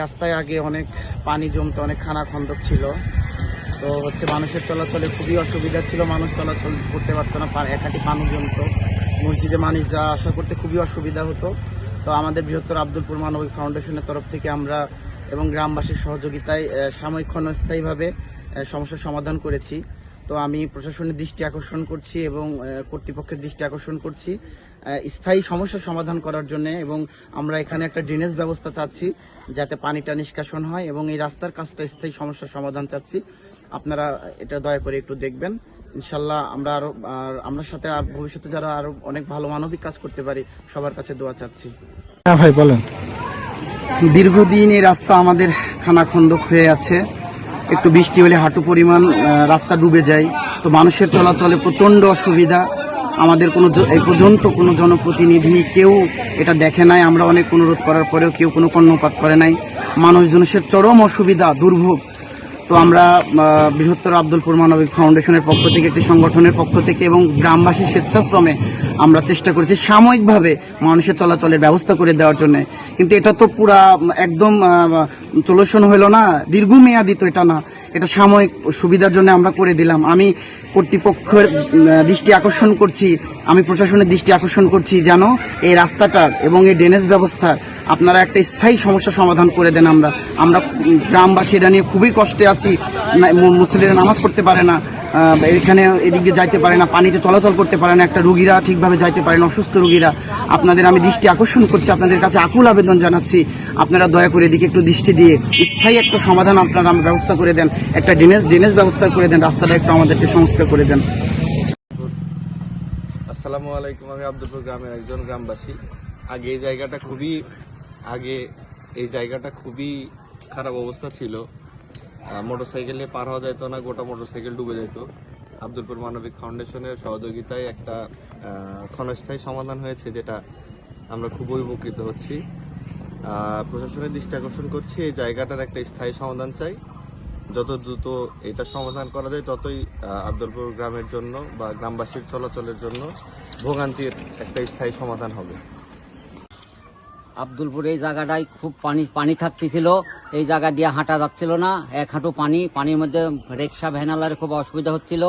রাস্তায় আগে অনেক পানি জমতো, অনেক খানা খন্দক ছিল। তো হচ্ছে মানুষের চলাচলে খুবই অসুবিধা ছিল, মানুষ চলাচল করতে পারতো না একাটি পানি জমতো। মসজিদে মানুষ যা আসা করতে খুবই অসুবিধা হতো। তো আমাদের বৃহত্তর আব্দুলপুর মানবিক ফাউন্ডেশনের তরফ থেকে আমরা এবং গ্রামবাসীর সহযোগিতায় সাময়িক ক্ষণস্থায়ীভাবে সমস্যার সমাধান করেছি। তো আমি প্রশাসনের দৃষ্টি আকর্ষণ করছি এবং কর্তৃপক্ষের দৃষ্টি আকর্ষণ করছি। স্থায়ী সমস্যা সমাধান করার জন্য এবং আমরা এখানে একটা ড্রেনেজ ব্যবস্থা চাচ্ছি যাতে পানিটা নিষ্কাশন হয় এবং এই রাস্তার কাজটা স্থায়ী সমস্যার সমাধান চাচ্ছি। আপনারা এটা দয়া করে একটু দেখবেন। ইনশাল্লাহ আমরা আরও আর আমরা সাথে আর ভবিষ্যতে যারা আরও অনেক ভালো মানবিক কাজ করতে পারি সবার কাছে দোয়া চাচ্ছি। হ্যাঁ ভাই বলেন। দীর্ঘদিন এই রাস্তা আমাদের খানাখন্দক হয়ে আছে। একটু বৃষ্টি হলে হাঁটু পরিমাণ রাস্তা ডুবে যায়। তো মানুষের চলাচলে প্রচণ্ড অসুবিধা। আমাদের কোনো এ পর্যন্ত কোনো জনপ্রতিনিধি কেউ এটা দেখে নাই। আমরা অনেক অনুরোধ করার পরেও কেউ কোনো কর্ণপাত করে নাই। মানুষজনের চরম অসুবিধা, দুর্ভোগ। তো আমরা বৃহত্তর আব্দুলপুর মানবিক ফাউন্ডেশনের পক্ষ থেকে একটি সংগঠনের পক্ষ থেকে এবং গ্রামবাসী স্বেচ্ছাশ্রমে আমরা চেষ্টা করেছি সাময়িকভাবে মানুষের চলাচলের ব্যবস্থা করে দেওয়ার জন্য। কিন্তু এটা তো পুরা একদম চলুশন হইল না, দীর্ঘমেয়াদী তো এটা না। এটা সাময়িক সুবিধার জন্য আমরা করে দিলাম। আমি কর্তৃপক্ষের দৃষ্টি আকর্ষণ করছি, আমি প্রশাসনের দৃষ্টি আকর্ষণ করছি যেন এই রাস্তাটার এবং এই ড্রেনেজ ব্যবস্থার আপনারা একটা স্থায়ী সমস্যা সমাধান করে দেন আমরা। আমরা গ্রামবাসী এটা নিয়ে খুবই কষ্টে আছি। মুসলিমরা নামাজ পড়তে পারে না। এখানে এদিক দিয়ে যাইতে পারে না, পানিতে চলাচল করতে পারে না। একটা রুগীরা ঠিকভাবে যাইতে পারে না, অসুস্থ রুগীরা। আপনাদের আমি দৃষ্টি আকর্ষণ করছি, আপনাদের কাছে আকুল আবেদন জানাচ্ছি। আপনারা দয়া করে এদিকে একটু দৃষ্টি দিয়ে স্থায়ী একটা সমাধান আপনারা ব্যবস্থা করে দেন, একটা ড্রেনেজ ড্রেনেজ ব্যবস্থা করে দেন, রাস্তাটা একটু আমাদেরকে সংস্কার করে দেন। আসসালামু আলাইকুম, আমি আব্দুলপুর গ্রামের একজন গ্রামবাসী। আগে এই জায়গাটা খুবই আগে এই জায়গাটা খুবই খারাপ অবস্থা ছিল। মোটর সাইকেলে পার হওয়া যেত না, গোটা মোটর সাইকেল ডুবে যেত আব্দুলপুর মানবিক ফাউন্ডেশনের সহযোগিতায় একটা ক্ষণস্থায়ী সমাধান হয়েছে যেটা আমরা খুবই উপকৃত হচ্ছি। প্রশাসনের দৃষ্টি আকর্ষণ করছি, এই জায়গাটার একটা স্থায়ী সমাধান চাই। যত দ্রুত এটা সমাধান করা যায়, ততই আব্দুলপুর গ্রামের জন্য বা গ্রামবাসীর চলাচলের জন্য ভোগান্তির একটা স্থায়ী সমাধান হবে। আব্দুলপুর এই জায়গাটায় খুব পানি পানি থাকতেছিল। এই জায়গা দিয়ে হাঁটা যাচ্ছিল না। এক হাঁটু পানি, পানির মধ্যে রিক্সা ভ্যানালার খুব অসুবিধা হচ্ছিল।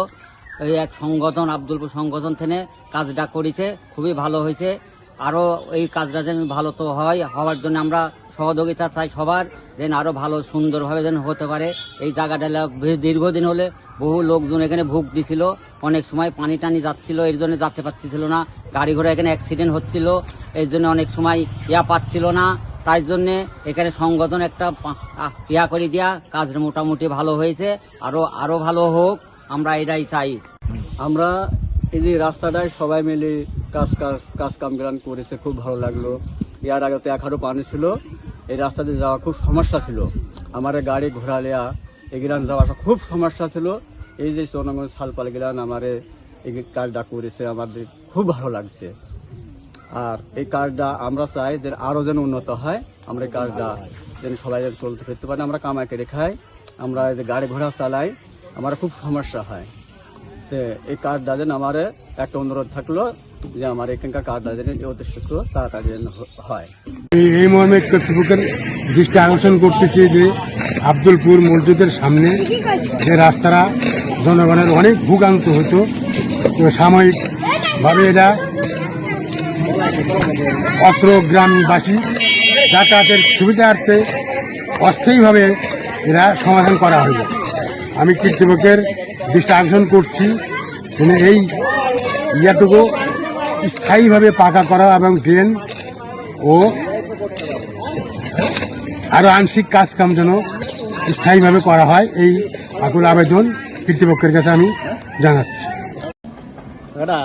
এই এক সংগঠন, আব্দুলপুর সংগঠন থেকে কাজটা করেছে। খুবই ভালো হয়েছে। আরও এই কাজটা যেন ভালো তো হয়, হওয়ার জন্য আমরা সহযোগিতা চাই সবার, যেন আরও ভালো, সুন্দরভাবে যেন হতে পারে। এই জায়গাটা দীর্ঘদিন হলে বহু লোকজন এখানে ভুগ দিছিল, অনেক সময় পানি টানি যাচ্ছিল, এর জন্য যেতে পারছিল না, গাড়ি ঘোড়া এখানে অ্যাক্সিডেন্ট হচ্ছিল, এর জন্য অনেক সময় ইয়া পাচ্ছিল না, তাই জন্যে এখানে সংগঠন একটা ইয়া করে দেওয়া কাজটা মোটামুটি ভালো হয়েছে, আরও আরও ভালো হোক, আমরা এটাই চাই। আমরা এই যে রাস্তাটায় সবাই মিলে কাজ কাজ কাজ গ্রান করেছে, খুব ভালো লাগল। ইয়ার আগে তো এক হাঁটু পানি ছিল, এই রাস্তা দিয়ে যাওয়া খুব সমস্যা ছিল। আমার এই গাড়ি ঘোড়া লিয়া এগুলান যাওয়া খুব সমস্যা ছিল। এই যে সোনাগঞ্জ সালপাল গিলান আমার এই কাজটা করেছে, আমাদের খুব ভালো লাগছে। আর এই কাজটা আমরা চাই যে আরও যেন উন্নত হয়, আমরা এই কাজটা যেন সবাই যেন চলতে ফিরতে পারে, আমরা কামাই করে খাই আমরা এই যে গাড়ি ঘোড়া চালাই, আমার খুব সমস্যা হয়। তো এই কাজটা যেন আমার একটা অনুরোধ থাকল যে আমার এখানকার যেন অতি শীঘ্র তাড়াতাড়ি হয়। এই- মর্মে কর্তৃপক্ষের দৃষ্টি আকর্ষণ করতেছে যে আব্দুলপুর মসজিদের সামনে যে রাস্তাটা জনগণের অনেক ভোগান্ত হতো, তো সাময়িকভাবে এটা অত্র গ্রামবাসী যাতায়াতের সুবিধার্থে অস্থায়ীভাবে এরা সমাধান করা হইল আমি কর্তৃপক্ষের দৃষ্টি আকর্ষণ করছি এই ইয়াটুকু স্থায়ীভাবে পাকা করা এবং ড্রেন ও আরও আংশিক কাজ কাম যেন স্থায়ীভাবে করা হয়, এই আকুল আবেদন কর্তৃপক্ষের কাছে আমি জানাচ্ছি। দাদা,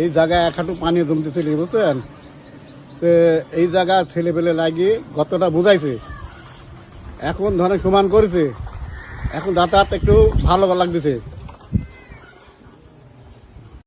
এই জায়গায় এক হাঁটু পানি জমতেছিল বুঝছেন? তো এই জায়গা ছেলেপেলে লাগিয়ে গতটা বুঝাইছে। এখন ধরেন সমান করেছে। এখন যাতায়াত একটু ভালো লাগতেছে।